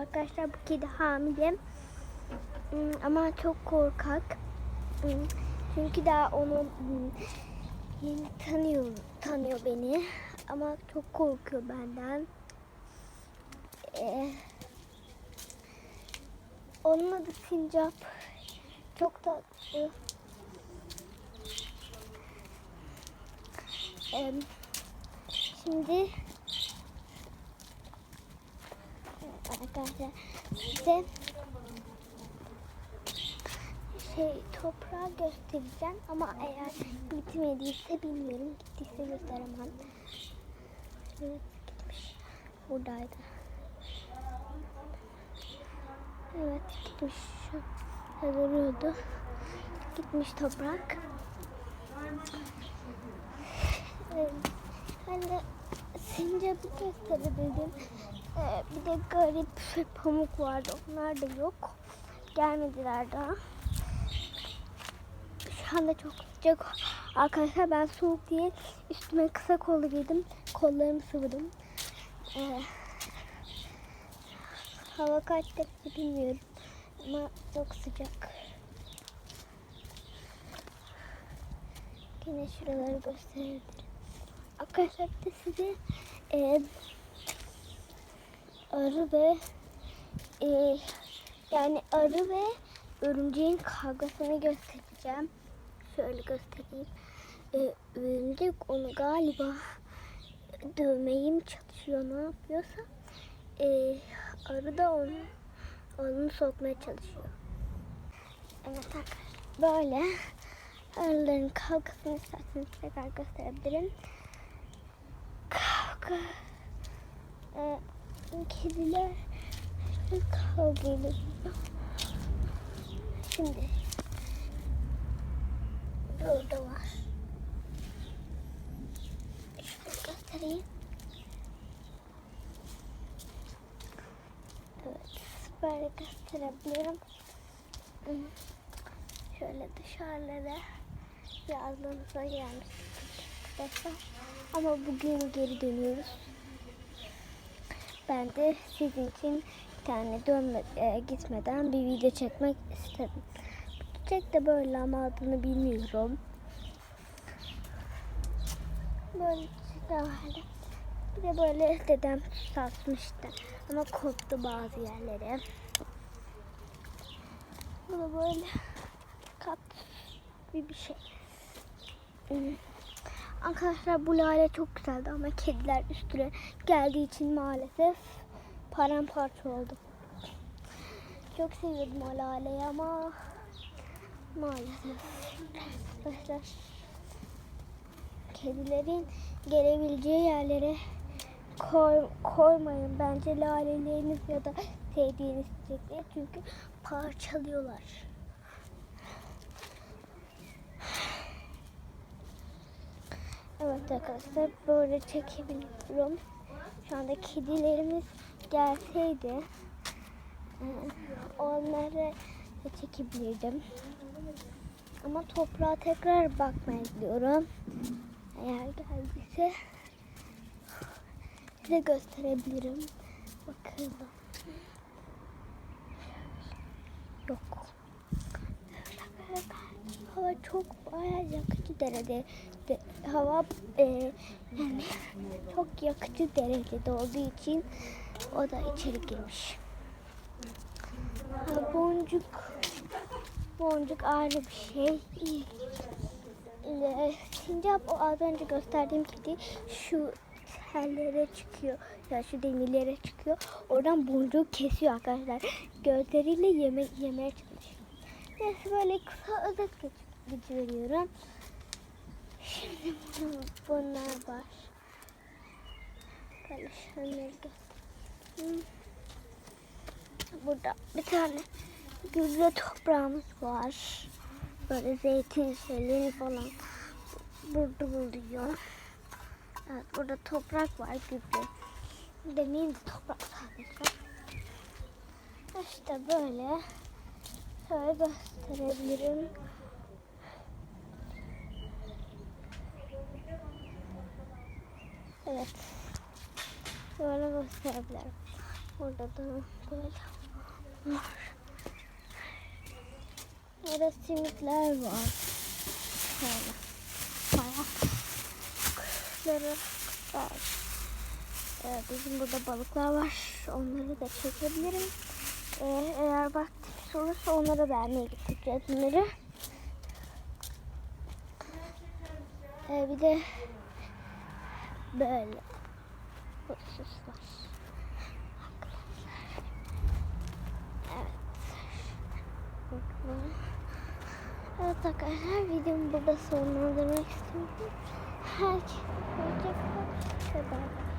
Arkadaşlar bu kedi hamile. Hmm, Ama çok korkak. Hmm, Çünkü daha onu hmm, yeni tanıyor, tanıyor beni. Ama çok korkuyor benden. Ee, onun adı Sincap. Çok tatlı. Ee, şimdi arkadaşlar size şey toprağı göstereceğim ama eğer bitmediyse bilmiyorum gittiyse gösteremem. Evet gitmiş. Buradaydı. Evet gitmiş. Duruyordu. Gitmiş toprak. Ee, Ben de sincapı gösterebildim. Ee, bir de garip pamuk vardı. Onlar da yok. Gelmediler daha. Şu anda çok sıcak. Arkadaşlar ben soğuk diye üstüme kısa kollu giydim. Kollarımı sıvadım. Ee, hava kaç derece bilmiyorum. Ama çok sıcak. Yine şuraları gösterebilirim. Arkadaşlar bir de size e, arı ve e, yani arı ve örümceğin kavgasını göstereceğim. Şöyle göstereyim. E, örümcek onu galiba dövmeye mi çalışıyor ne yapıyorsa e, arı da onu onu sokmaya çalışıyor. Evet arkadaşlar böyle arıların kavgasını isterseniz tekrar gösterebilirim. Kavga e, kediler kavga ediyor. Şimdi burada var. Şöyle göstereyim. Evet, böyle gösterebilirim. Şöyle dışarılara yazlığımıza gelmiştik arkadaşlar. Ama bugün geri dönüyoruz. Ben de sizin için bir tane dönme, e, gitmeden bir video çekmek istedim. Çiçek de böyle ama adını bilmiyorum. Böyle vardı. Bir de böyle dedem satmıştı. Ama koptu bazı yerlere. Bu da böyle kat bir bir şey. Arkadaşlar bu lale çok güzeldi ama kediler üstüne geldiği için maalesef paramparça oldu. Çok seviyordum o laleyi ama maalesef. Arkadaşlar kedilerin gelebileceği yerlere koy, koymayın. Bence laleleriniz ya da sevdiğiniz çiçekleri çünkü parçalıyorlar. Evet arkadaşlar böyle çekebiliyorum. Şu anda kedilerimiz gelseydi e, onları çekebilirdim. Ama toprağa tekrar bakmaya gidiyorum. Eğer geldiyse size gösterebilirim. Bakalım. Yok. Hava çok bayağı yakıcı derecede de, hava e, yani çok yakıcı derecede olduğu için o da içeri girmiş. Ha, boncuk boncuk ayrı bir şey. Ee, Sincap o az önce gösterdiğim kedi şu tellere çıkıyor. Ya şu demirlere çıkıyor. Oradan boncuğu kesiyor arkadaşlar. Gözleriyle yeme yemeye çalışıyor. Neyse böyle kısa özet geç, geçiveriyorum. Şimdi bunlar, var. Göstereyim. Burada bir tane gübre toprağımız var. Böyle zeytin şeyleri falan burada buluyor. Evet burada toprak var gübre. Demeyeyim de toprak sadece. İşte böyle. Şöyle gösterebilirim. Evet. Böyle gösterebilirim. Orada da böyle var. Orada simitler var. Şöyle. Bayağı. Var. Ee, bizim burada balıklar var. Onları da çekebilirim. Ee, eğer vaktimiz olursa onlara vermeye getireceğiz bunları. Ee, bir de böyle hususlar. Evet. Evet arkadaşlar videomu burada sonlandırmak istiyorum. Herkese hoşçakalın. Bay bay.